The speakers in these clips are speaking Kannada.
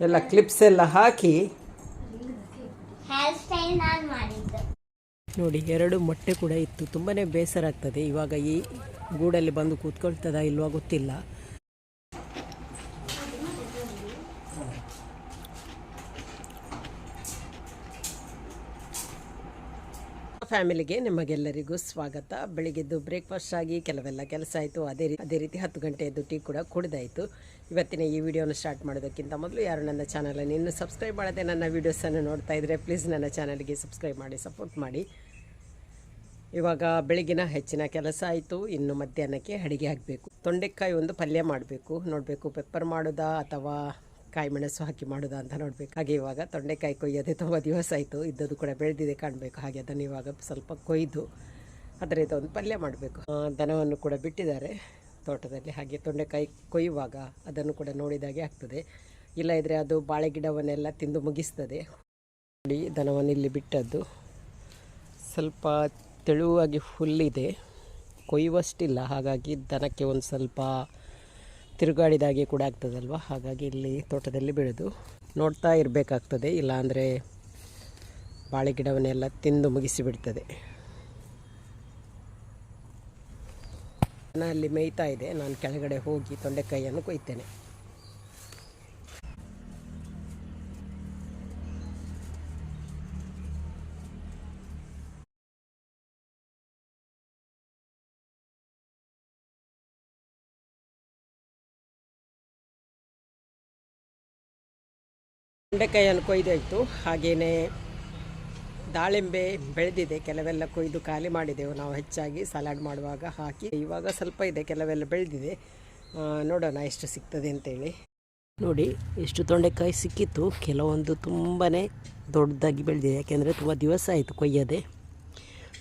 ಎಲ್ಲ ಕ್ಲಿಪ್ಸ್ ಎಲ್ಲ ಹಾಕಿ. ನೋಡಿ ಎರಡು ಮೊಟ್ಟೆ ಕೂಡ ಇತ್ತು. ತುಂಬಾ ಬೇಸರ ಆಗ್ತದೆ. ಇವಾಗ ಈ ಗೂಡಲ್ಲಿ ಬಂದು ಕೂತ್ಕೊಳ್ತದ ಇಲ್ವಾ ಗೊತ್ತಿಲ್ಲ. ಫ್ಯಾಮಿಲಿಗೆ ನಿಮಗೆಲ್ಲರಿಗೂ ಸ್ವಾಗತ. ಬೆಳಿಗ್ಗೆದ್ದು ಬ್ರೇಕ್ಫಾಸ್ಟ್ ಆಗಿ ಕೆಲವೆಲ್ಲ ಕೆಲಸ ಆಯಿತು. ಅದೇ ರೀತಿ ಅದೇ ರೀತಿ ಹತ್ತು ಗಂಟೆಯದ್ದು ಟೀ ಕೂಡ ಕುಡಿದಾಯಿತು. ಇವತ್ತಿನ ಈ ವಿಡಿಯೋನ ಸ್ಟಾರ್ಟ್ ಮಾಡೋದಕ್ಕಿಂತ ಮೊದಲು ಯಾರು ನನ್ನ ಚಾನಲನ್ನು ಇನ್ನೂ ಸಬ್ಸ್ಕ್ರೈಬ್ ಮಾಡದೆ ನನ್ನ ವೀಡಿಯೋಸನ್ನು ನೋಡ್ತಾ ಇದ್ದರೆ ಪ್ಲೀಸ್ ನನ್ನ ಚಾನಲ್ಗೆ ಸಬ್ಸ್ಕ್ರೈಬ್ ಮಾಡಿ ಸಪೋರ್ಟ್ ಮಾಡಿ. ಇವಾಗ ಬೆಳಗಿನ ಹೆಚ್ಚಿನ ಕೆಲಸ ಆಯಿತು. ಇನ್ನು ಮಧ್ಯಾಹ್ನಕ್ಕೆ ಅಡುಗೆ ಹಾಕಬೇಕು ತೊಂಡೆಕಾಯಿ ಒಂದು ಪಲ್ಯ ಮಾಡಬೇಕು. ನೋಡಬೇಕು ಪೆಪ್ಪರ್ ಮಾಡೋದಾ ಅಥವಾ ಕಾಯಿ ಮೆಣಸು ಹಾಕಿ ಮಾಡೋದಾ ಅಂತ ನೋಡಬೇಕು. ಹಾಗೆ ಇವಾಗ ತೊಂಡೆಕಾಯಿ ಕೊಯ್ಯದೆ ತುಂಬ ದಿವಸ ಆಯಿತು. ಇದ್ದದ್ದು ಕೂಡ ಬೆಳೆದಿದೆ ಕಾಣಬೇಕು. ಹಾಗೆ ಅದನ್ನು ಇವಾಗ ಸ್ವಲ್ಪ ಕೊಯ್ದು ಅದರ ಒಂದು ಪಲ್ಯ ಮಾಡಬೇಕು. ದನವನ್ನು ಕೂಡ ಬಿಟ್ಟಿದ್ದಾರೆ ತೋಟದಲ್ಲಿ. ಹಾಗೆ ತೊಂಡೆಕಾಯಿ ಕೊಯ್ಯುವಾಗ ಅದನ್ನು ಕೂಡ ನೋಡಿದಾಗೆ ಆಗ್ತದೆ. ಇಲ್ಲ ಇದ್ದರೆ ಅದು ಬಾಳೆ ಗಿಡವನ್ನೆಲ್ಲ ತಿಂದು ಮುಗಿಸ್ತದೆ. ನೋಡಿ, ದನವನ್ನು ಇಲ್ಲಿ ಬಿಟ್ಟದ್ದು. ಸ್ವಲ್ಪ ತೆಳುವಾಗಿ ಹುಲ್ಲಿದೆ. ಕೊಯ್ಯುವಷ್ಟಿಲ್ಲ. ಹಾಗಾಗಿ ದನಕ್ಕೆ ಒಂದು ಸ್ವಲ್ಪ ತಿರುಗಾಡಿದಾಗೆ ಕೂಡ ಆಗ್ತದಲ್ವ? ಹಾಗಾಗಿ ಇಲ್ಲಿ ತೋಟದಲ್ಲಿ ಬೆಳೆದು ನೋಡ್ತಾ ಇರಬೇಕಾಗ್ತದೆ. ಇಲ್ಲಾಂದರೆ ಬಾಳೆ ಗಿಡವನ್ನೆಲ್ಲ ತಿಂದು ಮುಗಿಸಿಬಿಡ್ತದೆ. ನಾನು ಅಲ್ಲಿ ಮೇಯ್ತಾ ಇದೆ. ನಾನು ಕೆಳಗಡೆ ಹೋಗಿ ತೊಂಡೆಕಾಯಿಯನ್ನು ಕೊಯ್ತೇನೆ. ತೊಂಡೆಕಾಯಿಯನ್ನು ಕೊಯ್ದಾಯಿತು. ಹಾಗೆಯೇ ದಾಳಿಂಬೆ ಬೆಳೆದಿದೆ. ಕೆಲವೆಲ್ಲ ಕೊಯ್ದು ಖಾಲಿ ಮಾಡಿದೆವು. ನಾವು ಹೆಚ್ಚಾಗಿ ಸಲಾಡ್ ಮಾಡುವಾಗ ಹಾಕಿ, ಇವಾಗ ಸ್ವಲ್ಪ ಇದೆ, ಕೆಲವೆಲ್ಲ ಬೆಳೆದಿದೆ. ನೋಡೋಣ ಎಷ್ಟು ಸಿಗ್ತದೆ ಅಂತೇಳಿ. ನೋಡಿ, ಎಷ್ಟು ತೊಂಡೆಕಾಯಿ ಸಿಕ್ಕಿತ್ತು. ಕೆಲವೊಂದು ತುಂಬಾ ದೊಡ್ಡದಾಗಿ ಬೆಳೆದಿದೆ. ಯಾಕೆಂದರೆ ತುಂಬ ದಿವಸ ಆಯಿತು ಕೊಯ್ಯದೆ.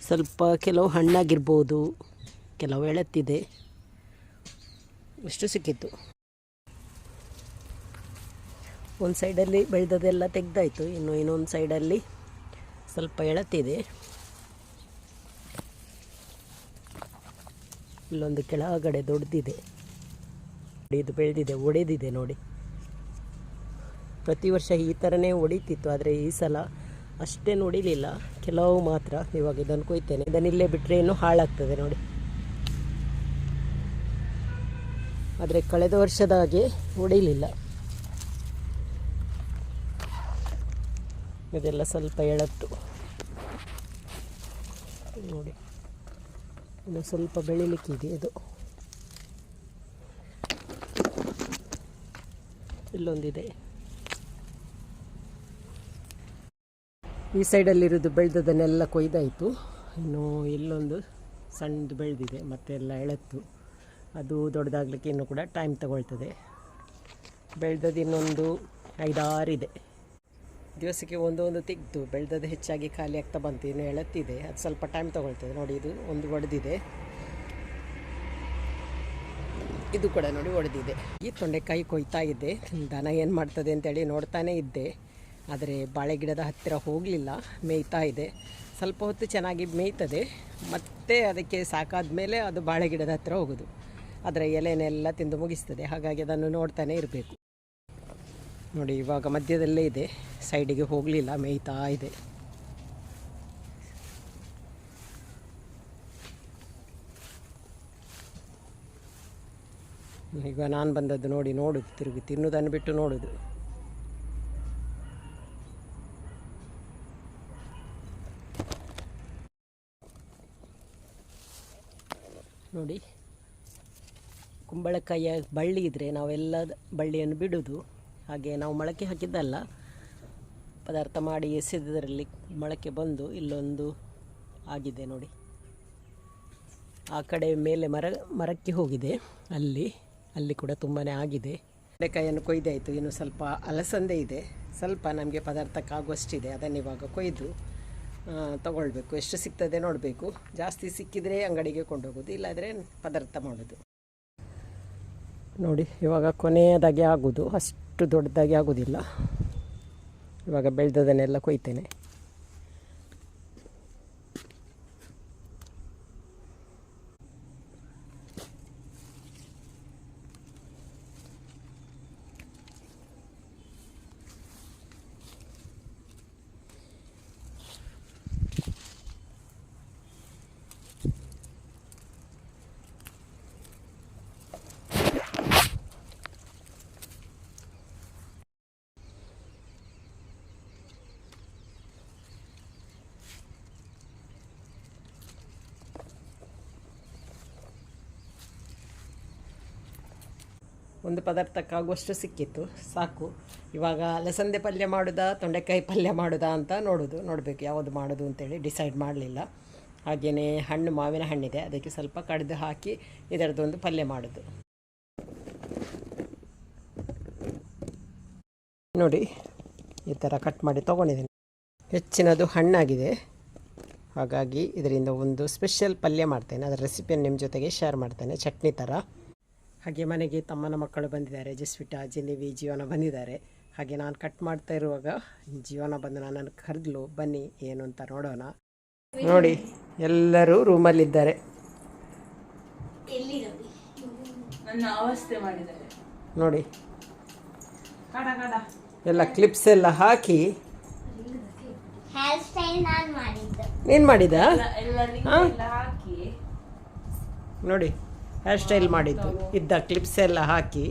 ಸ್ವಲ್ಪ ಕೆಲವು ಹಣ್ಣಾಗಿರ್ಬೋದು, ಕೆಲವು ಎಳೆತ್ತಿದೆ. ಇಷ್ಟು ಸಿಕ್ಕಿತ್ತು? ಒಂದು ಸೈಡಲ್ಲಿ ಬೆಳೆದದೆಲ್ಲ ತೆಗ್ದಾಯಿತು. ಇನ್ನು ಇನ್ನೊಂದು ಸೈಡಲ್ಲಿ ಸ್ವಲ್ಪ ಎಳತಿದೆ. ಇಲ್ಲೊಂದು ಕೆಳಗಡೆ ದೊಡ್ಡದಿದೆ ಇದು ಬೆಳೆದಿದೆ, ಒಡೆದಿದೆ ನೋಡಿ. ಪ್ರತಿ ವರ್ಷ ಈ ಥರನೇ ಹೊಡಿತಿತ್ತು ಆದರೆ ಈ ಸಲ ಅಷ್ಟೇ ನೋಡಿಲಿಲ್ಲ. ಕೆಲವು ಮಾತ್ರ ಇವಾಗ ಇದನ್ನು ಕೊಯ್ತೇನೆ. ಇದನ್ನು ಇಲ್ಲೇ ಬಿಟ್ಟರೆ ಇನ್ನೂ ಹಾಳಾಗ್ತದೆ ನೋಡಿ. ಆದರೆ ಕಳೆದ ವರ್ಷದ ಹಾಗೆ ಹೊಡಿಲಿಲ್ಲ ಇದೆಲ್ಲ ಸ್ವಲ್ಪ ಎಳತ್ತು. ನೋಡಿ. ಇನ್ನು ಸ್ವಲ್ಪ ಬೆಳಿಲಿಕ್ಕಿದೆ ಇದು. ಇಲ್ಲೊಂದಿದೆ. ಈ ಸೈಡಲ್ಲಿರೋದು ಬೆಳೆದದನ್ನೆಲ್ಲ ಕೊಯ್ದಾಯಿತು. ಇನ್ನು ಇಲ್ಲೊಂದು ಸಣ್ಣದು ಬೆಳೆದಿದೆ, ಮತ್ತೆ ಎಲ್ಲ ಎಳತ್ತು. ಅದು ದೊಡ್ಡದಾಗಲಿಕ್ಕೆ ಇನ್ನೂ ಕೂಡ ಟೈಮ್ ತಗೊಳ್ತದೆ. ಬೆಳೆದದ್ದು ಇನ್ನೊಂದು ಐದಾರಿದೆ. ದಿವಸಕ್ಕೆ ಒಂದೊಂದು ತೆಗೆದು ಬೆಳೆದದ್ದು ಹೆಚ್ಚಾಗಿ ಖಾಲಿ ಆಗ್ತಾ ಬಂತು, ಇನ್ನು ಎಳತ್ತಿದೆ ಅದು ಸ್ವಲ್ಪ ಟೈಮ್ ತೊಗೊಳ್ತದೆ. ನೋಡಿ, ಇದು ಒಂದು ಒಡೆದಿದೆ. ಇದು ಕೂಡ ನೋಡಿ ಒಡೆದಿದೆ. ಈ ತೊಂಡೆಕಾಯಿ ಕೊಯ್ತಾ ಇದ್ದೆ. ದನ ಏನು ಮಾಡ್ತದೆ ಅಂತೇಳಿ ನೋಡ್ತಾನೇ ಇದ್ದೆ. ಆದರೆ ಬಾಳೆ ಗಿಡದ ಹತ್ತಿರ ಹೋಗಲಿಲ್ಲ. ಮೇಯ್ತಾ ಇದೆ. ಸ್ವಲ್ಪ ಹೊತ್ತು ಚೆನ್ನಾಗಿ ಮೇಯ್ತದೆ. ಮತ್ತೆ ಅದಕ್ಕೆ ಸಾಕಾದ ಮೇಲೆ ಅದು ಬಾಳೆ ಗಿಡದ ಹತ್ತಿರ ಹೋಗೋದು. ಅದರ ಎಲೆನೆಲ್ಲ ತಿಂದು ಮುಗಿಸ್ತದೆ. ಹಾಗಾಗಿ ಅದನ್ನು ನೋಡ್ತಾನೆ ಇರಬೇಕು. ನೋಡಿ, ಇವಾಗ ಮಧ್ಯದಲ್ಲೇ ಇದೆ. ಸೈಡಿಗೆ ಹೋಗಲಿಲ್ಲ, ಮೇಯ್ತಾ ಇದೆ. ಈಗ ನಾನು ಬಂದದ್ದು ನೋಡಿ, ನೋಡುದು, ತಿರುಗಿ ತಿನ್ನುದನ್ನು ಬಿಟ್ಟು ನೋಡುದು. ನೋಡಿ, ಕುಂಬಳಕಾಯಿಯ ಬಳ್ಳಿ ಇದ್ದರೆ ನಾವೆಲ್ಲ ಬಳ್ಳಿಯನ್ನು ಬಿಡೋದು. ಹಾಗೆ ನಾವು ಮೊಳಕೆ ಹಾಕಿದ್ದಲ್ಲ, ಪದಾರ್ಥ ಮಾಡಿ ಎಸೆದರಲ್ಲಿ ಮೊಳಕೆ ಬಂದು ಇಲ್ಲೊಂದು ಆಗಿದೆ ನೋಡಿ. ಆ ಕಡೆ ಮೇಲೆ ಮರ, ಮರಕ್ಕೆ ಹೋಗಿದೆ. ಅಲ್ಲಿ ಅಲ್ಲಿ ಕೂಡ ತುಂಬಾ ಆಗಿದೆ. ಬೆಂಡೆಕಾಯಿಯನ್ನು ಕೊಯ್ದಾಯಿತು ಇನ್ನು ಸ್ವಲ್ಪ ಅಲಸಂದೆ ಇದೆ. ಸ್ವಲ್ಪ ನಮಗೆ ಪದಾರ್ಥಕ್ಕಾಗುವಷ್ಟಿದೆ. ಅದನ್ನು ಇವಾಗ ಕೊಯ್ದು ತಗೊಳ್ಬೇಕು. ಎಷ್ಟು ಸಿಗ್ತದೆ ನೋಡಬೇಕು. ಜಾಸ್ತಿ ಸಿಕ್ಕಿದರೆ ಅಂಗಡಿಗೆ ಕೊಂಡೋಗೋದು, ಇಲ್ಲಾದರೆ ಪದಾರ್ಥ ಮಾಡೋದು. ನೋಡಿ, ಇವಾಗ ಕೊನೆಯದಾಗಿ ಆಗೋದು. ಅಷ್ಟು ದೊಡ್ಡದಾಗಿ ಆಗೋದಿಲ್ಲ. ಇವಾಗ ಬೆಳೆದದನ್ನೆಲ್ಲ ಕೊಯ್ತೇನೆ. ಒಂದು ಪದಾರ್ಥಕ್ಕಾಗುವಷ್ಟು ಸಿಕ್ಕಿತ್ತು. ಸಾಕು. ಇವಾಗ ಲಸಂದೆ ಪಲ್ಯ ಮಾಡೋದಾ, ತೊಂಡೆಕಾಯಿ ಪಲ್ಯ ಮಾಡೋದಾ ಅಂತ ನೋಡೋದು, ನೋಡಬೇಕು ಯಾವುದು ಮಾಡೋದು ಅಂತೇಳಿ ಡಿಸೈಡ್ ಮಾಡಲಿಲ್ಲ. ಹಾಗೆಯೇ ಹಣ್ಣು, ಮಾವಿನ ಹಣ್ಣಿದೆ. ಅದಕ್ಕೆ ಸ್ವಲ್ಪ ಕಡಿದು ಹಾಕಿ ಇದರದ್ದೊಂದು ಪಲ್ಯ ಮಾಡೋದು. ನೋಡಿ, ಈ ಥರ ಕಟ್ ಮಾಡಿ ತೊಗೊಂಡಿದ್ದೀನಿ. ಹೆಚ್ಚಿನದು ಹಣ್ಣಾಗಿದೆ. ಹಾಗಾಗಿ ಇದರಿಂದ ಒಂದು ಸ್ಪೆಷಲ್ ಪಲ್ಯ ಮಾಡ್ತೇನೆ. ಅದರ ರೆಸಿಪಿಯನ್ನು ನಿಮ್ಮ ಜೊತೆಗೆ ಶೇರ್ ಮಾಡ್ತೇನೆ. ಚಟ್ನಿ ಥರ ಹಾಗೆ ಮನೆಗೆ ತಮ್ಮನ ಮಕ್ಕಳು ಬಂದಿದ್ದಾರೆ. ಜಸ್ವಿಟಾ ಜಿನಿವಿ ಜೀವನ ಬಂದಿದ್ದಾರೆ. ಹಾಗೆ ನಾನು ಕಟ್ ಮಾಡ್ತಾ ಇರುವಾಗ ಜೀವನ ಬಂದು ನನ್ನನ್ನು ಕರೆದ್ಲು ಬನ್ನಿ ಏನು ಅಂತ ನೋಡೋಣ. ನೋಡಿ ಎಲ್ಲರೂ ರೂಮಲ್ಲಿದ್ದಾರೆ. ನೋಡಿ. ಎಲ್ಲ ಕ್ಲಿಪ್ಸ್ ಎಲ್ಲ ಹಾಕಿ. ಹೇರ್ ಸ್ಟೈಲ್ ನಾನು ಮಾಡಿದ ಎಲ್ಲ ಎಲ್ಲ ಹಾಕಿ. ನೋಡಿ. ಹೇರ್ ಸ್ಟೈಲ್ ಮಾಡಿದ್ದು. ಇದ್ದ ಕ್ಲಿಪ್ಸ್ ಎಲ್ಲ ಹಾಕಿ.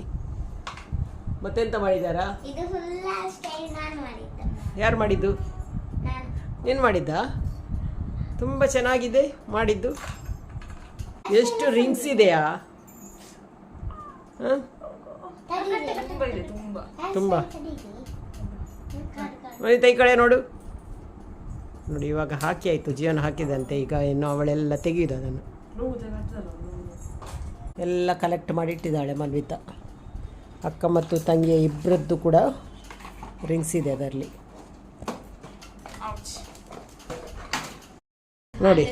ಮತ್ತೆಂತ ಮಾಡಿದಾರ ಇದು ಫುಲ್ ಹೇರ್ ಸ್ಟೈಲ್ ನಾನು ಮಾಡಿದ್ದು. ಯಾರು ಮಾಡಿದ್ದು? ಏನು ನೀನು ಮಾಡಿದ್ದ? ತುಂಬ ಚೆನ್ನಾಗಿದೆ ಮಾಡಿದ್ದು. ಎಷ್ಟು ರಿಂಗ್ಸ್ ಇದೆಯಾ? ಹಾಂ? ತುಂಬಾ. ಇದೆ ತುಂಬಾ ತುಂಬ ಮನೆ ಈ ಕಡೆ ನೋಡು. ನೋಡಿ ಇವಾಗ ಹಾಕಿ ಆಯಿತು. ಜೀವನ ಹಾಕಿದಂತೆ. ಈಗ ಇನ್ನು ಅವಳೆಲ್ಲ ತೆಗೆಯುದು ಅದನ್ನು. ಎಲ್ಲ ಕಲೆಕ್ಟ್ ಮಾಡಿ ಇಟ್ಟಿದ್ದಾಳೆ ಮನ್ವಿತಾ. ಅಕ್ಕ ಮತ್ತು ತಂಗಿಯ ಇಬ್ಬರದ್ದು ಕೂಡ ರಿಂಗ್ಸ್ ಇದೆ ಅದರಲ್ಲಿ. ನೋಡಿ.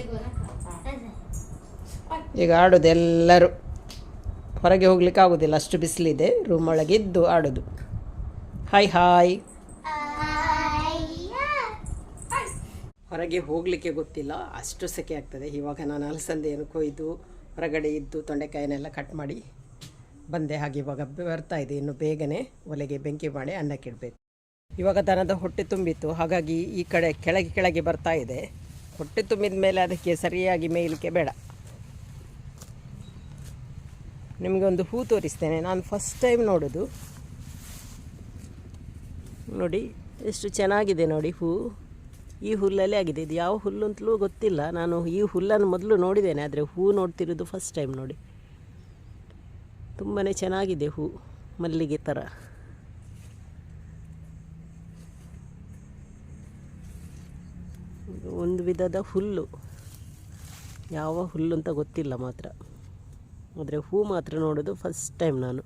ಈಗ ಆಡೋದು ಎಲ್ಲರೂ. ಹೊರಗೆ ಹೋಗ್ಲಿಕ್ಕೆ ಆಗೋದಿಲ್ಲ, ಅಷ್ಟು ಬಿಸಿಲಿದೆ. ರೂಮ್ ಒಳಗೆ ಇದ್ದು ಆಡೋದು. ಹಾಯ್ ಹಾಯ್ ಹೊರಗೆ ಹೋಗಲಿಕ್ಕೆ ಗೊತ್ತಿಲ್ಲ, ಅಷ್ಟು ಸೆಕೆ ಆಗ್ತದೆ. ಇವಾಗ ನಾನು ಅಲಸಂದೆಯನ್ನು ಕೊಯ್ದು ಹೊರಗಡೆ ಇದ್ದು ತೊಂಡೆಕಾಯಿನೆಲ್ಲ ಕಟ್ ಮಾಡಿ ಬಂದೆ. ಹಾಗೆ ಇವಾಗ ಬರ್ತಾ ಇದೆ. ಇನ್ನು ಬೇಗನೆ ಒಲೆಗೆ ಬೆಂಕಿ ಮಾಡಿ ಅನ್ನಕ್ಕಿಡಬೇಕು ಇವಾಗ ದನದ ಹೊಟ್ಟೆ ತುಂಬಿತ್ತು. ಹಾಗಾಗಿ ಈ ಕಡೆ ಕೆಳಗೆ ಕೆಳಗೆ ಬರ್ತಾ ಇದೆ. ಹೊಟ್ಟೆ ತುಂಬಿದ ಮೇಲೆ ಅದಕ್ಕೆ ಸರಿಯಾಗಿ ಮೇಯಲಿಕ್ಕೆ ಬೇಡ. ನಿಮಗೆ ಒಂದು ಹೂ ತೋರಿಸ್ತೇನೆ. ನಾನು ಫಸ್ಟ್ ಟೈಮ್ ನೋಡೋದು. ನೋಡಿ, ಎಷ್ಟು ಚೆನ್ನಾಗಿದೆ ನೋಡಿ ಹೂ. ಈ ಹುಲ್ಲಲ್ಲೇ ಆಗಿದೆ. ಇದು ಯಾವ ಹುಲ್ಲು ಅಂತಲೂ ಗೊತ್ತಿಲ್ಲ. ನಾನು ಈ ಹುಲ್ಲನ್ನು ಮೊದಲು ನೋಡಿದ್ದೇನೆ, ಆದರೆ ಹೂ ನೋಡ್ತಿರೋದು ಫಸ್ಟ್ ಟೈಮ್ ನೋಡಿ. ತುಂಬಾ ಚೆನ್ನಾಗಿದೆ ಹೂ, ಮಲ್ಲಿಗೆ ಥರ ಒಂದು ವಿಧದ ಹುಲ್ಲು. ಯಾವ ಹುಲ್ಲು ಅಂತ ಗೊತ್ತಿಲ್ಲ ಮಾತ್ರ. ಆದರೆ ಹೂ ಮಾತ್ರ ನೋಡೋದು ಫಸ್ಟ್ ಟೈಮ್ ನಾನು.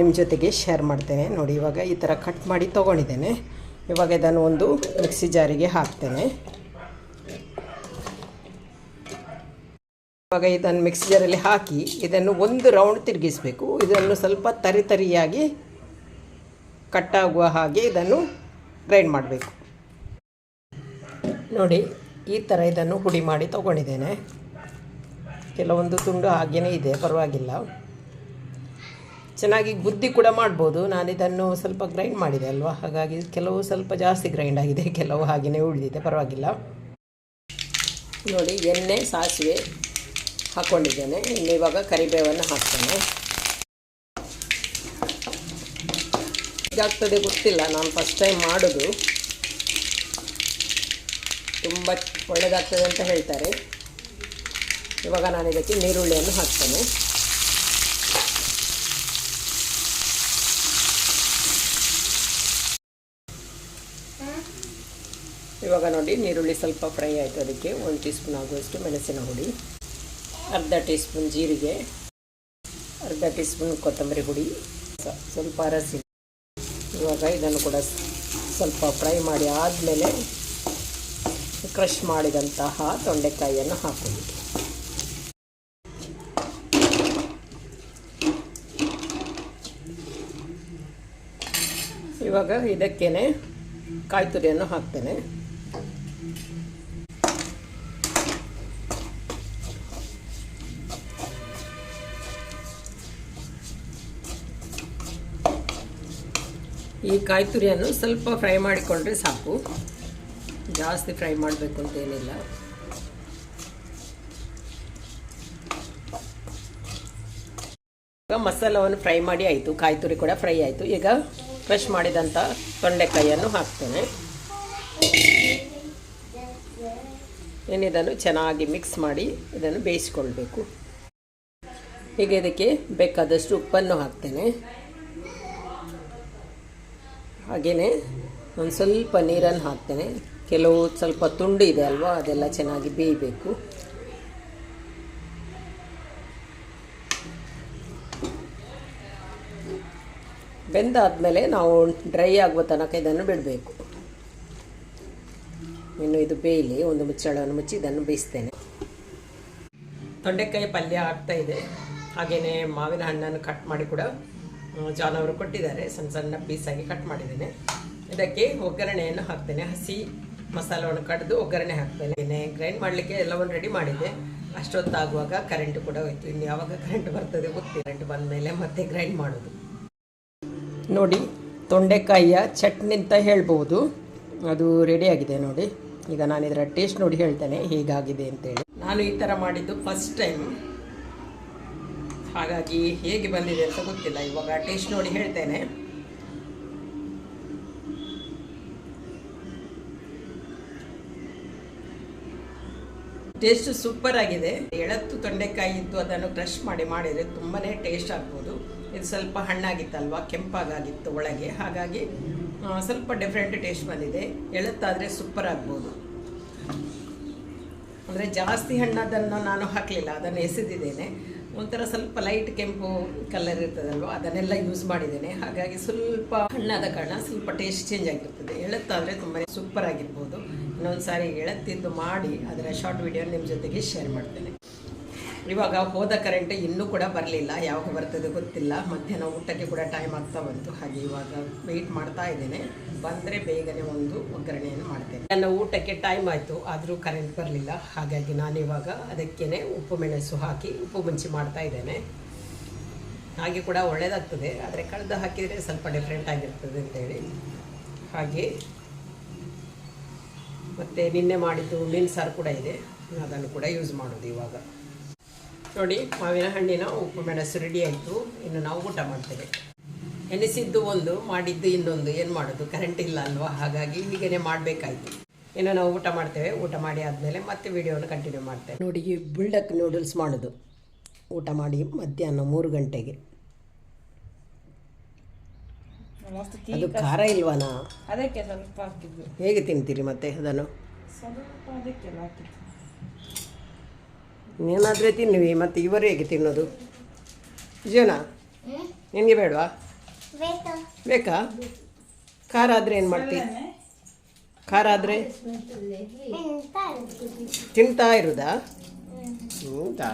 ನಿಮ್ಮ ಜೊತೆಗೆ ಶೇರ್ ಮಾಡ್ತೇನೆ. ನೋಡಿ, ಇವಾಗ ಈ ಥರ ಕಟ್ ಮಾಡಿ ತೊಗೊಂಡಿದ್ದೇನೆ. ಇವಾಗ ಇದನ್ನು ಒಂದು ಮಿಕ್ಸಿ ಜಾರಿಗೆ ಹಾಕ್ತೇನೆ. ಇವಾಗ ಇದನ್ನು ಮಿಕ್ಸಿ ಜಾರಲ್ಲಿ ಹಾಕಿ ಇದನ್ನು ಒಂದು ರೌಂಡ್ ತಿರುಗಿಸಬೇಕು. ಇದನ್ನು ಸ್ವಲ್ಪ ತರಿ ತರಿಯಾಗಿ ಕಟ್ಟಾಗುವ ಹಾಗೆ ಇದನ್ನು ಗ್ರೈಂಡ್ ಮಾಡಬೇಕು. ನೋಡಿ, ಈ ಥರ ಇದನ್ನು ಹುಡಿ ಮಾಡಿ ತೊಗೊಂಡಿದ್ದೇನೆ. ಕೆಲವೊಂದು ತುಂಡು ಹಾಗೇ ಇದೆ, ಪರವಾಗಿಲ್ಲ. ಚೆನ್ನಾಗಿ ಬುದ್ಧಿ ಕೂಡ ಮಾಡ್ಬೋದು. ನಾನು ಇದನ್ನು ಸ್ವಲ್ಪ ಗ್ರೈಂಡ್ ಮಾಡಿದೆ ಅಲ್ವಾ? ಹಾಗಾಗಿ ಕೆಲವು ಸ್ವಲ್ಪ ಜಾಸ್ತಿ ಗ್ರೈಂಡ್ ಆಗಿದೆ. ಕೆಲವು ಹಾಗೆಯೇ ಉಳಿದಿದೆ. ಪರವಾಗಿಲ್ಲ. ನೋಡಿ, ಎಣ್ಣೆ, ಸಾಸಿವೆ ಹಾಕ್ಕೊಂಡಿದ್ದೇನೆ ಇನ್ನು ಇವಾಗ ಕರಿಬೇವನ್ನು ಹಾಕ್ತೇನೆ. ಇದಾಗ್ತದೆ ಗೊತ್ತಿಲ್ಲ. ನಾನು ಫಸ್ಟ್ ಟೈಮ್ ಮಾಡೋದು. ತುಂಬ ಒಳ್ಳೆಯದಾಗ್ತದೆ ಅಂತ ಹೇಳ್ತಾರೆ. ಇವಾಗ ನಾನು ಇದಕ್ಕೆ ನೀರುಳ್ಳಿಯನ್ನು ಹಾಕ್ತೇನೆ. ಇವಾಗ ನೋಡಿ, ನೀರುಳ್ಳಿ ಸ್ವಲ್ಪ ಫ್ರೈ ಆಯಿತು ಅದಕ್ಕೆ ಒಂದು ಟೀ ಸ್ಪೂನ್ ಆಗುವಷ್ಟು ಮೆಣಸಿನ ಹುಡಿ, ಅರ್ಧ ಟೀ ಸ್ಪೂನ್ ಜೀರಿಗೆ, ಅರ್ಧ ಟೀ ಸ್ಪೂನ್ ಕೊತ್ತಂಬರಿ ಹುಡಿ ಸ್ವಲ್ಪ ಅರಸಿ. ಇವಾಗ ಇದನ್ನು ಕೂಡ ಸ್ವಲ್ಪ ಫ್ರೈ ಮಾಡಿ ಆದಮೇಲೆ ಕ್ರಷ್ ಮಾಡಿದಂತಹ ತೊಂಡೆಕಾಯಿಯನ್ನು ಹಾಕೋದು ಇವಾಗ ಇದಕ್ಕೇನೆ ಕಾಯಿ ತುರಿಯನ್ನು ಹಾಕ್ತೇನೆ. ಈ ಕಾಯಿ ತುರಿಯನ್ನು ಸ್ವಲ್ಪ ಫ್ರೈ ಮಾಡಿಕೊಂಡ್ರೆ ಸಾಕು. ಜಾಸ್ತಿ ಫ್ರೈ ಮಾಡಬೇಕು ಅಂತ ಏನಿಲ್ಲ. ಈಗ ಮಸಾಲವನ್ನು ಫ್ರೈ ಮಾಡಿ ಆಯಿತು. ಕಾಯಿ ತುರಿ ಕೂಡ ಫ್ರೈ ಆಯಿತು. ಈಗ ಫ್ರೆಶ್ ಮಾಡಿದಂಥ ತೊಂಡೆಕಾಯಿಯನ್ನು ಹಾಕ್ತೇನೆ. ಇದನ್ನು ಚೆನ್ನಾಗಿ ಮಿಕ್ಸ್ ಮಾಡಿ ಇದನ್ನು ಬೇಯಿಸ್ಕೊಳ್ಬೇಕು. ಈಗ ಇದಕ್ಕೆ ಬೇಕಾದಷ್ಟು ಉಪ್ಪನ್ನು ಹಾಕ್ತೇನೆ. ಹಾಗೆಯೇ ಒಂದು ಸ್ವಲ್ಪ ನೀರನ್ನು ಹಾಕ್ತೇನೆ. ಕೆಲವು ಸ್ವಲ್ಪ ತುಂಡು ಇದೆ ಅಲ್ವಾ, ಅದೆಲ್ಲ ಚೆನ್ನಾಗಿ ಬೇಯಬೇಕು. ಬೆಂದಾದಮೇಲೆ ನಾವು ಡ್ರೈ ಆಗುವ ತನಕ ಇದನ್ನು ಬಿಡಬೇಕು. ಇನ್ನು ಇದು ಬೇಯಲಿ, ಒಂದು ಮುಚ್ಚಳವನ್ನು ಮುಚ್ಚಿ ಇದನ್ನು ಬೇಯಿಸ್ತೇನೆ. ತೊಂಡೆಕಾಯಿ ಪಲ್ಯ ಆಗ್ತಾ ಇದೆ. ಹಾಗೆಯೇ ಮಾವಿನ ಹಣ್ಣನ್ನು ಕಟ್ ಮಾಡಿ ಕೂಡ ಜಾನ್ ಅವರು ಕೊಟ್ಟಿದ್ದಾರೆ. ಸಣ್ಣ ಸಣ್ಣ ಪೀಸಾಗಿ ಕಟ್ ಮಾಡಿದ್ದೇನೆ. ಇದಕ್ಕೆ ಒಗ್ಗರಣೆಯನ್ನು ಹಾಕ್ತೇನೆ. ಹಸಿ ಮಸಾಲವನ್ನು ಕಡಿದು ಒಗ್ಗರಣೆ ಹಾಕ್ತೇನೆ. ಗ್ರೈಂಡ್ ಮಾಡಲಿಕ್ಕೆ ಎಲ್ಲವನ್ನು ರೆಡಿ ಮಾಡಿದ್ದೆ. ಅಷ್ಟೊತ್ತಾಗುವಾಗ ಕರೆಂಟ್ ಕೂಡ ಹೋಯ್ತು. ಇನ್ನು ಯಾವಾಗ ಕರೆಂಟ್ ಬರ್ತದೆ ಗೊತ್ತಿ ಕರೆಂಟ್ ಬಂದ ಮೇಲೆ ಮತ್ತೆ ಗ್ರೈಂಡ್ ಮಾಡೋದು. ನೋಡಿ, ತೊಂಡೆಕಾಯಿಯ ಚಟ್ನಿ ಅಂತ ಹೇಳ್ಬೋದು. ಅದು ರೆಡಿಯಾಗಿದೆ ನೋಡಿ. ಈಗ ನಾನು ಇದರ ಟೇಸ್ಟ್ ನೋಡಿ ಹೇಳ್ತೇನೆ. ಹೇಗಾಗಿದೆ ಅಂತೇಳಿ. ನಾನು ಈ ಥರ ಮಾಡಿದ್ದು ಫಸ್ಟ್ ಟೈಮ್ ಹಾಗಾಗಿ ಹೇಗೆ ಬಂದಿದೆ ಅಂತ ಗೊತ್ತಿಲ್ಲ. ಇವಾಗ ಟೇಸ್ಟ್ ನೋಡಿ ಹೇಳ್ತೇನೆ. ಟೇಸ್ಟ್ ಸೂಪರ್ ಆಗಿದೆ. ಎಳತ್ತು ತೊಂಡೆಕಾಯಿ ಇದ್ದು ಅದನ್ನು ಕ್ರಷ್ ಮಾಡಿ ಮಾಡಿದರೆ ತುಂಬಾ ಟೇಸ್ಟ್ ಆಗ್ಬೋದು. ಇದು ಸ್ವಲ್ಪ ಹಣ್ಣಾಗಿತ್ತಲ್ವ ಕೆಂಪಾಗಿತ್ತು ಒಳಗೆ. ಹಾಗಾಗಿ ಸ್ವಲ್ಪ ಡಿಫ್ರೆಂಟ್ ಟೇಸ್ಟ್ ಬಂದಿದೆ. ಎಳತ್ತಾದರೆ ಸೂಪರ್ ಆಗ್ಬೋದು. ಅಂದರೆ ಜಾಸ್ತಿ ಹಣ್ಣದನ್ನು ನಾನು ಹಾಕಲಿಲ್ಲ, ಅದನ್ನು ಎಸೆದಿದ್ದೇನೆ. ಒಂಥರ ಸ್ವಲ್ಪ ಲೈಟ್ ಕೆಂಪು ಕಲರ್ ಇರ್ತದಲ್ವ? ಅದನ್ನೆಲ್ಲ ಯೂಸ್ ಮಾಡಿದ್ದೇನೆ. ಹಾಗಾಗಿ ಸ್ವಲ್ಪ ಹಣ್ಣಾದ ಕಾರಣ ಸ್ವಲ್ಪ ಟೇಸ್ಟ್ ಚೇಂಜ್ ಆಗಿರ್ತದೆ. ಎಳತ್ತಾದರೆ ತುಂಬಾ ಸೂಪರ್ ಆಗಿರ್ಬೋದು. ಇನ್ನೊಂದು ಸಾರಿ ಎಳತ್ತಿದ್ದು ಮಾಡಿ, ಅದರ ಶಾರ್ಟ್ ವಿಡಿಯೋ ನಿಮ್ಮ ಜೊತೆಗೆ ಶೇರ್ ಮಾಡ್ತೇನೆ. ಇವಾಗ ಹೋದ ಕರೆಂಟ್ ಇನ್ನೂ ಕೂಡ ಬರಲಿಲ್ಲ. ಯಾವಾಗ ಬರ್ತದೆ ಗೊತ್ತಿಲ್ಲ. ಮಧ್ಯಾಹ್ನ ಊಟಕ್ಕೆ ಕೂಡ ಟೈಮ್ ಆಗ್ತಾ ಬಂತು. ಹಾಗೆ ಇವಾಗ ವೆಯ್ಟ್ ಮಾಡ್ತಾ ಇದ್ದೇನೆ. ಬಂದರೆ ಬೇಗನೆ ಒಂದು ಒಗ್ಗರಣೆಯನ್ನು ಮಾಡ್ತೇನೆ. ನನ್ನ ಊಟಕ್ಕೆ ಟೈಮ್ ಆಯಿತು. ಆದರೂ ಕರೆಂಟ್ ಬರಲಿಲ್ಲ. ಹಾಗಾಗಿ ನಾನಿವಾಗ ಅದಕ್ಕೇ ಉಪ್ಪು ಮೆಣಸು ಹಾಕಿ ಉಪ್ಪು ಮುಂಚಿ ಮಾಡ್ತಾ ಇದ್ದೇನೆ. ಹಾಗೆ ಕೂಡ ಒಳ್ಳೆಯದಾಗ್ತದೆ ಆದರೆ ಕಳೆದು ಹಾಕಿದರೆ ಸ್ವಲ್ಪ ಡಿಫ್ರೆಂಟ್ ಆಗಿರ್ತದೆ ಅಂತೇಳಿ ಹಾಗೆ ಮತ್ತು ನಿನ್ನೆ ಮಾಡಿದ್ದು ಮೀನು ಸಾರು ಕೂಡ ಇದೆ. ಅದನ್ನು ಕೂಡ ಯೂಸ್ ಮಾಡೋದು ಇವಾಗ. ನೋಡಿ ಮಾವಿನ ಹಣ್ಣಿನ ಉಪ್ಪು ಮೆಣಸು ರೆಡಿ ಆಯಿತು. ಇನ್ನು ನಾವು ಊಟ ಮಾಡ್ತೇವೆ. ಎನಿಸಿದ್ದು ಒಂದು ಮಾಡಿದ್ದು ಇನ್ನೊಂದು. ಏನು ಮಾಡೋದು? ಕರೆಂಟ್ ಇಲ್ಲ ಅಲ್ವಾ? ಹಾಗಾಗಿ ಹೀಗೇನೆ ಮಾಡಬೇಕಾಯ್ತು. ಇನ್ನು ನಾವು ಊಟ ಮಾಡ್ತೇವೆ. ಊಟ ಮಾಡಿ ಆದಮೇಲೆ ಮತ್ತೆ ವಿಡಿಯೋನ ಕಂಟಿನ್ಯೂ ಮಾಡ್ತೇವೆ. ನೋಡಿ ಈ ಬುಲ್ಡಕ್ ನೂಡಲ್ಸ್ ಮಾಡೋದು. ಊಟ ಮಾಡಿ ಮಧ್ಯಾಹ್ನ ಮೂರು ಗಂಟೆಗೆ. ಅದು ಖಾರ ಇಲ್ವಾನಾ? ಅದಕ್ಕೆ ಸ್ವಲ್ಪ ಹೇಗೆ ತಿಂತೀರಿ ಮತ್ತೆ ಅದನ್ನು? ಸ್ವಲ್ಪ ಅದಕ್ಕೆಲ್ಲ ನೀನಾದರೆ ತಿನ್ನುವಿ ಮತ್ತು ಇವರು ಹೇಗೆ ತಿನ್ನೋದು? ಜೀವನ ನಿನಗೆ ಬೇಡವಾ? ಬೇಕು? ಖಾರ ಆದರೆ ಏನು ಮಾಡ್ತಿ? ಖಾರ ಆದರೆ? ತಿಂತಾ ಇರುದಾ? ಹೌದಾ?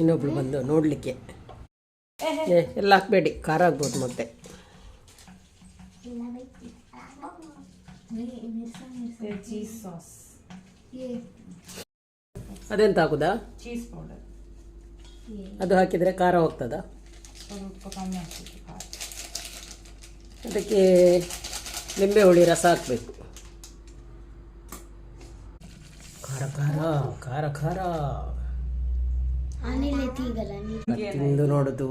ಇನ್ನೊಬ್ಳು ಬಂದು ನೋಡಲಿಕ್ಕೆ. ಏ ಎಲ್ಲ ಹಾಕ್ಬೇಡಿ ಖಾರ ಆಗ್ಬೋದು ಮತ್ತೆ. ಚೀಸ್ ಸಾಸ್ ಅದೆಂತ ಹಾಕುದಾ? ಚೀಸ್ ಪೌಡರ್ ಅದು ಹಾಕಿದರೆ ಖಾರ ಹೋಗ್ತದಾ? ಸ್ವಲ್ಪ ಕಮ್ಮಿ ಖಾರ. ಅದಕ್ಕೆ ನಿಂಬೆ ಹುಳಿ ರಸ ಹಾಕಬೇಕು. ಖಾರ ಖಾರ ಖಾರ ಖಾರ. ತಿಂದು ನೋಡುದು.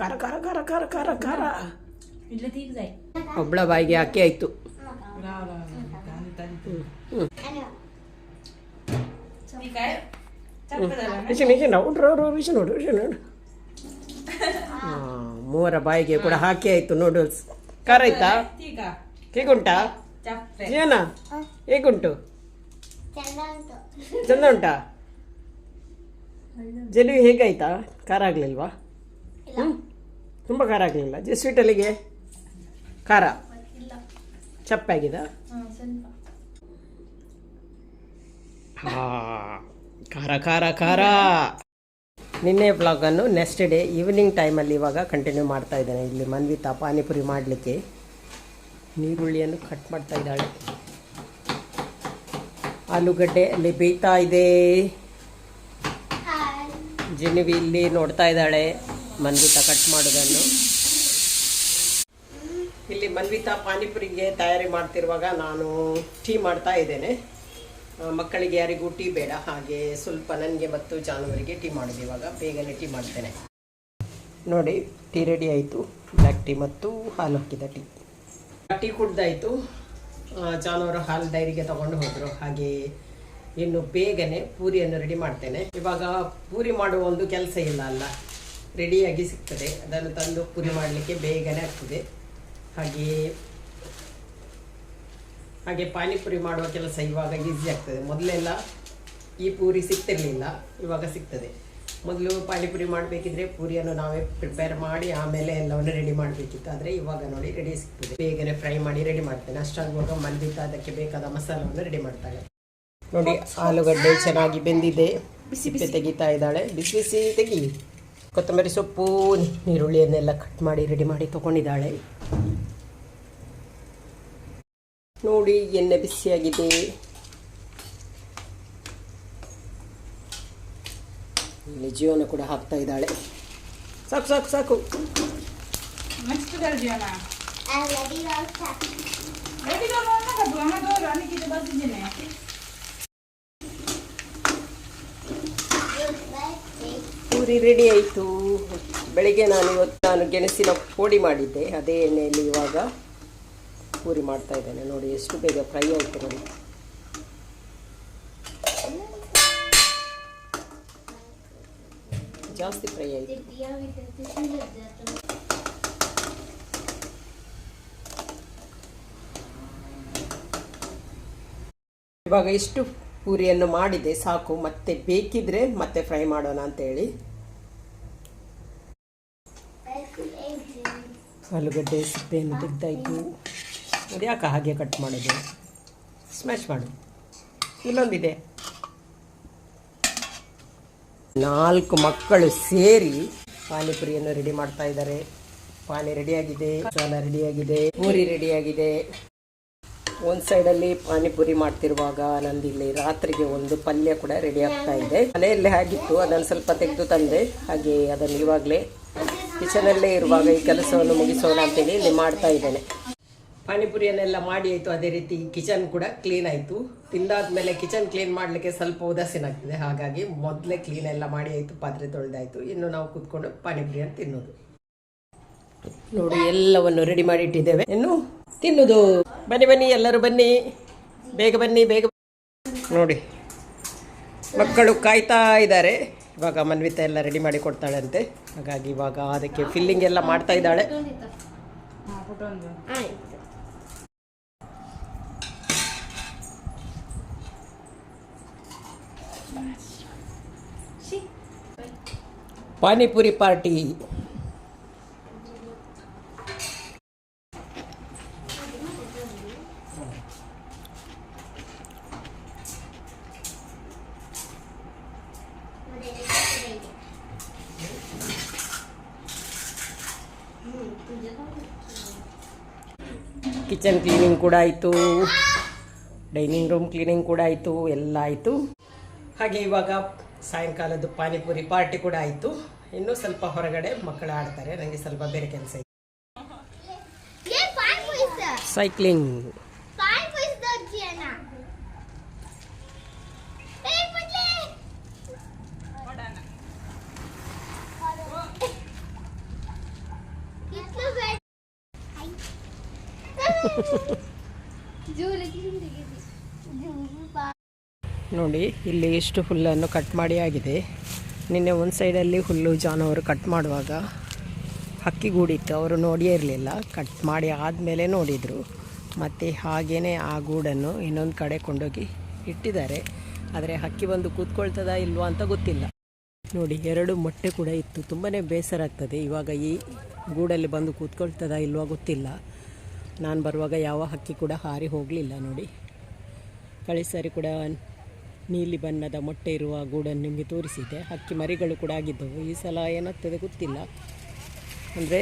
ಖಾರ ಖಾರ ಖಾರ ಖಾರ ಖಾರ ಖಾರ ಒಬ್ಬಳ ಬಾಯಿಗೆ ಅಕ್ಕಿ ಆಯ್ತು. ನೋಡು ನೋಡು ಮೂವರ ಬಾಯಿಗೆ ಕೂಡ ಹಾಕಿ ಆಯ್ತು ನೂಡಲ್ಸ್ ಖಾರ ಆಯ್ತಾ? ಹೇಗುಂಟಾ ಚಪ್ಪೆ. ಜೀವನ ಹೇಗುಂಟು? ಚಂದ ಉಂಟು? ಚಂದ ಉಂಟಾ. ಜಲಿ ಹೇಗಾಯ್ತಾ? ಖಾರ ಆಗಲಿಲ್ವಾ? ಹ್ಞೂ ತುಂಬ ಖಾರ ಆಗಲಿಲ್ಲ. ಜಿ ಸ್ವೀಟಲ್ಲಿಗೆ ಖಾರ. ಚಪ್ಪಾಗಿದ? ಖಾರ ಖಾರ ಖಾರ. ನಿನ್ನೆ ಬ್ಲಾಗನ್ನು ನೆಕ್ಸ್ಟ್ ಡೇ ಈವ್ನಿಂಗ್ ಟೈಮಲ್ಲಿ ಇವಾಗ ಕಂಟಿನ್ಯೂ ಮಾಡ್ತಾ ಇದ್ದಾನೆ. ಇಲ್ಲಿ ಮನ್ವಿತ ಪಾನಿಪುರಿ ಮಾಡಲಿಕ್ಕೆ ನೀರುಳ್ಳಿಯನ್ನು ಕಟ್ ಮಾಡ್ತಾ ಇದ್ದಾಳೆ. ಆಲೂಗಡ್ಡೆ ಅಲ್ಲಿ ಬೇಯ್ತಾ ಇದೆ. ಜಿನಿವಿ ಇಲ್ಲಿ ನೋಡ್ತಾ ಇದ್ದಾಳೆ. ಮನ್ವಿತಾ ಕಟ್ ಮಾಡೋದನ್ನು. ಇಲ್ಲಿ ಮನ್ವಿತಾ ಪಾನಿಪುರಿಗೆ ತಯಾರಿ ಮಾಡ್ತಿರುವಾಗ ನಾನು ಟೀ ಮಾಡ್ತಾ ಇದ್ದೇನೆ. ಮಕ್ಕಳಿಗೆ ಯಾರಿಗೂ ಟೀ ಬೇಡ, ಹಾಗೆ ಸ್ವಲ್ಪ ನನಗೆ ಮತ್ತು ಜಾನುವಾರಿಗೆ ಟೀ ಮಾಡೋದು ಇವಾಗ. ಬೇಗನೆ ಟೀ ಮಾಡ್ತೇನೆ. ನೋಡಿ, ಟೀ ರೆಡಿ ಆಯಿತು. ಬ್ಲ್ಯಾಕ್ ಟೀ ಮತ್ತು ಹಾಲು ಹಾಕಿದ ಟೀ. ಟೀ ಕುಡ್ದಾಯಿತು. ಜಾನುವಾರು ಹಾಲು ಡೈರಿಗೆ ತಗೊಂಡು ಹೋದರು. ಹಾಗೆ ಇನ್ನು ಬೇಗನೆ ಪೂರಿಯನ್ನು ರೆಡಿ ಮಾಡ್ತೇನೆ. ಇವಾಗ ಪೂರಿ ಮಾಡುವ ಒಂದು ಕೆಲಸ ಇಲ್ಲ ಅಲ್ಲ. ರೆಡಿಯಾಗಿ ಸಿಗ್ತದೆ. ಅದನ್ನು ತಂದು ಪೂರಿ ಮಾಡಲಿಕ್ಕೆ ಬೇಗನೆ ಆಗ್ತದೆ. ಹಾಗೆ ಹಾಗೆ ಪಾನಿಪುರಿ ಮಾಡುವ ಕೆಲಸ ಇವಾಗ ಈಸಿ ಆಗ್ತದೆ. ಮೊದಲೆಲ್ಲ ಈ ಪೂರಿ ಸಿಗ್ತಿರ್ಲಿಲ್ಲ ಇವಾಗ ಸಿಗ್ತದೆ. ಮೊದಲು ಪಾನಿಪುರಿ ಮಾಡಬೇಕಿದ್ರೆ ಪೂರಿಯನ್ನು ನಾವೇ ಪ್ರಿಪೇರ್ ಮಾಡಿ ಆಮೇಲೆ ಎಲ್ಲವನ್ನು ರೆಡಿ ಮಾಡಬೇಕಿತ್ತು. ಆದರೆ ಇವಾಗ ನೋಡಿ ರೆಡಿ ಸಿಗ್ತದೆ. ಬೇಗನೆ ಫ್ರೈ ಮಾಡಿ ರೆಡಿ ಮಾಡ್ತೇನೆ. ಅಷ್ಟಾಗುವಾಗ ಮಂದಿತ ಅದಕ್ಕೆ ಬೇಕಾದ ಮಸಾಲವನ್ನು ರೆಡಿ ಮಾಡ್ತಾಳೆ. ನೋಡಿ ಆಲೂಗಡ್ಡೆ ಚೆನ್ನಾಗಿ ಬೆಂದಿದೆ. ಬಿಸಿ ಬಿಸಿ. ತೆಗಿತಾ ಇದ್ದಾಳೆ. ಬಿಸಿ ಬಿಸಿ ತೆಗಿ. ಕೊತ್ತಂಬರಿ ಸೊಪ್ಪು ಈರುಳ್ಳಿಯನ್ನೆಲ್ಲ ಕಟ್ ಮಾಡಿ ರೆಡಿ ಮಾಡಿ ತೊಗೊಂಡಿದ್ದಾಳೆ. ನೋಡಿ ಎಣ್ಣೆ ಬಿಸಿಯಾಗಿದೆ. ಇಲ್ಲಿ ಜೀವನ ಕೂಡ ಹಾಕ್ತಾ ಇದ್ದಾಳೆ. ಸಾಕು ಸಾಕು ಸಾಕು. ಜೀವನ? ಪೂರಿ ರೆಡಿ ಆಯಿತು. ಬೆಳಿಗ್ಗೆ ನಾನು ಇವತ್ತು ನಾನು ಗೆಣಸಿನ ಪೋಡಿ ಮಾಡಿದ್ದೆ. ಅದೇ ಎಣ್ಣೆಯಲ್ಲಿ ಇವಾಗ ಪೂರಿ ಮಾಡ್ತಾ ಇದ್ದೇನೆ. ನೋಡಿ, ಎಷ್ಟು ಬೇಗ ಫ್ರೈ ಆಯಿತು ನೋಡಿ. ಜಾಸ್ತಿ ಫ್ರೈ ಆಯಿತು. ಇವಾಗ ಇಷ್ಟು ಪೂರಿಯನ್ನು ಮಾಡಿದೆ ಸಾಕು. ಮತ್ತೆ ಬೇಕಿದ್ರೆ ಮತ್ತೆ ಫ್ರೈ ಮಾಡೋಣ ಅಂತೇಳಿ. ಆಲೂಗಡ್ಡೆ, ಸಿಪ್ಪೆಯನ್ನು ತೆಗ್ದಾಯ್ತು ಅದು ಯಾಕೆ ಹಾಗೆ ಕಟ್ ಮಾಡೋದು? ಸ್ಮ್ಯಾಶ್ ಮಾಡು. ಇನ್ನೊಂದಿದೆ. ನಾಲ್ಕು ಮಕ್ಕಳು ಸೇರಿ ಪಾನಿಪುರಿಯನ್ನು ರೆಡಿ ಮಾಡ್ತಾ ಇದ್ದಾರೆ. ಪಾನಿ ರೆಡಿಯಾಗಿದೆ ಮಸಾಲ ರೆಡಿಯಾಗಿದೆ ಪೂರಿ ರೆಡಿಯಾಗಿದೆ ಒಂದು ಸೈಡಲ್ಲಿ ಪಾನಿಪುರಿ ಮಾಡ್ತಿರುವಾಗ ನಂದಿಲ್ಲಿ ರಾತ್ರಿಗೆ ಒಂದು ಪಲ್ಯ ಕೂಡ ರೆಡಿ ಆಗ್ತಾ ಇದೆ. ಮನೆಯಲ್ಲಿ ಹಾಗಿತ್ತು, ಅದನ್ನು ಸ್ವಲ್ಪ ತೆಗೆದು ತಂದೆ. ಹಾಗೆ ಅದನ್ನು ಇವಾಗಲೇ ಕಿಚನಲ್ಲೇ ಇರುವಾಗ ಈ ಕೆಲಸವನ್ನು ಮುಗಿಸೋಣ ಅಂತೇಳಿ ಇಲ್ಲಿ ಮಾಡ್ತಾ ಇದ್ದೇನೆ. ಪಾನಿಪುರಿಯನ್ನೆಲ್ಲ ಮಾಡಿ ಆಯಿತು, ಅದೇ ರೀತಿ ಕಿಚನ್ ಕೂಡ ಕ್ಲೀನ್ ಆಯಿತು. ತಿಂದಾದ್ಮೇಲೆ ಕಿಚನ್ ಕ್ಲೀನ್ ಮಾಡಲಿಕ್ಕೆ ಸ್ವಲ್ಪ ಉದಾಸೀನ ಆಗ್ತದೆ. ಹಾಗಾಗಿ ಮೊದಲೇ ಕ್ಲೀನ್ ಎಲ್ಲ ಮಾಡಿ ಆಯಿತು, ಪಾತ್ರೆ ತೊಳೆದಾಯಿತು. ಇನ್ನು ನಾವು ಕೂತ್ಕೊಂಡು ಪಾನಿಪುರಿಯನ್ನು ತಿನ್ನೋದು ನೋಡಿ, ಎಲ್ಲವನ್ನು ರೆಡಿ ಮಾಡಿ ಇಟ್ಟಿದ್ದೇವೆ. ಇನ್ನು ತಿನ್ನುದು ಬನ್ನಿ ಬನ್ನಿ, ಎಲ್ಲರೂ ಬನ್ನಿ. ಬೇಗ ಬನ್ನಿ, ಬೇಗ ನೋಡಿ, ಮಕ್ಕಳು ಕಾಯ್ತಾ ಇದ್ದಾರೆ. ಇವಾಗ ಮನ್ವಿತ ಎಲ್ಲ ರೆಡಿ ಮಾಡಿ ಕೊಡ್ತಾಳೆ ಅಂತೆ ಹಾಗಾಗಿ ಇವಾಗ ಅದಕ್ಕೆ ಫಿಲ್ಲಿಂಗ್ ಎಲ್ಲ ಮಾಡ್ತಾ ಇದ್ದಾಳೆ. ಪಾನಿಪುರಿ ಪಾರ್ಟಿ ಕೂಡ ಆಯಿತು. ಡೈನಿಂಗ್ ರೂಮ್ ಕ್ಲೀನಿಂಗ್ ಕೂಡ ಆಯಿತು ಎಲ್ಲ ಆಯಿತು. ಹಾಗೆ ಇವಾಗ ಸಾಯಂಕಾಲದ ಪಾನಿಪುರಿ ಪಾರ್ಟಿ ಕೂಡ ಆಯಿತು. ಇನ್ನೂ ಸ್ವಲ್ಪ ಹೊರಗಡೆ ಮಕ್ಕಳು ಆಡ್ತಾರೆ ನನಗೆ ಸ್ವಲ್ಪ ಬೇರೆ ಕೆಲಸ ಇದೆ. ಸೈಕ್ಲಿಂಗ್ Ha ha ದರ್ಜಿಯನ ನೋಡಿ, ಇಲ್ಲಿ ಎಷ್ಟು ಹುಲ್ಲನ್ನು ಕಟ್ ಮಾಡಿ ಆಗಿದೆ. ನಿನ್ನೆ ಒಂದು ಸೈಡಲ್ಲಿ ಹುಲ್ಲು ಜಾನುವಾರು ಕಟ್ ಮಾಡುವಾಗ ಹಕ್ಕಿ ಗೂಡಿತ್ತು. ಅವರು ನೋಡಿಯೇ ಇರಲಿಲ್ಲ. ಕಟ್ ಮಾಡಿ ಆದಮೇಲೆ ನೋಡಿದರು. ಮತ್ತು ಹಾಗೇ ಆ ಗೂಡನ್ನು ಇನ್ನೊಂದು ಕಡೆ ಕೊಂಡೋಗಿ ಇಟ್ಟಿದ್ದಾರೆ. ಆದರೆ ಹಕ್ಕಿ ಬಂದು ಕೂತ್ಕೊಳ್ತದಾ ಇಲ್ವಾ ಅಂತ ಗೊತ್ತಿಲ್ಲ. ನೋಡಿ, ಎರಡು ಮೊಟ್ಟೆ ಕೂಡ ಇತ್ತು. ತುಂಬಾ ಬೇಸರ ಆಗ್ತದೆ. ಇವಾಗ ಈ ಗೂಡಲ್ಲಿ ಬಂದು ಕೂತ್ಕೊಳ್ತದಾ ಇಲ್ವಾ ಗೊತ್ತಿಲ್ಲ. ನಾನು ಬರುವಾಗ ಯಾವ ಹಕ್ಕಿ ಕೂಡ ಹಾರಿ ಹೋಗಲಿಲ್ಲ ನೋಡಿ. ಕಳೆದ ಕೂಡ ನೀಲಿ ಬಣ್ಣದ ಮೊಟ್ಟೆ ಇರುವ ಗೂಡನ್ನು ನಿಮಗೆ ತೋರಿಸಿದೆ ಹಕ್ಕಿ ಮರಿಗಳು ಕೂಡ ಆಗಿದ್ದವು. ಈ ಸಲ ಏನಾಗ್ತದೆ ಗೊತ್ತಿಲ್ಲ. ಅಂದರೆ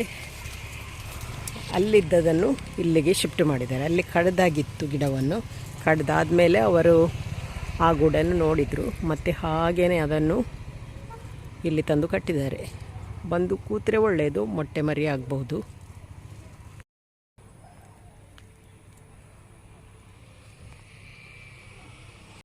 ಅಲ್ಲಿದ್ದದನ್ನು ಇಲ್ಲಿಗೆ ಶಿಫ್ಟ್ ಮಾಡಿದ್ದಾರೆ. ಅಲ್ಲಿ ಕಡ್ದಾಗಿತ್ತು ಗಿಡವನ್ನು. ಕಡ್ದಾದ್ಮೇಲೆ ಅವರು ಆ ಗೂಡನ್ನು ನೋಡಿದರು. ಮತ್ತು ಹಾಗೇ ಅದನ್ನು ಇಲ್ಲಿ ತಂದು ಕಟ್ಟಿದ್ದಾರೆ. ಬಂದು ಕೂತ್ರೆ ಒಳ್ಳೆಯದು ಮೊಟ್ಟೆ ಮರಿ ಆಗ್ಬೋದು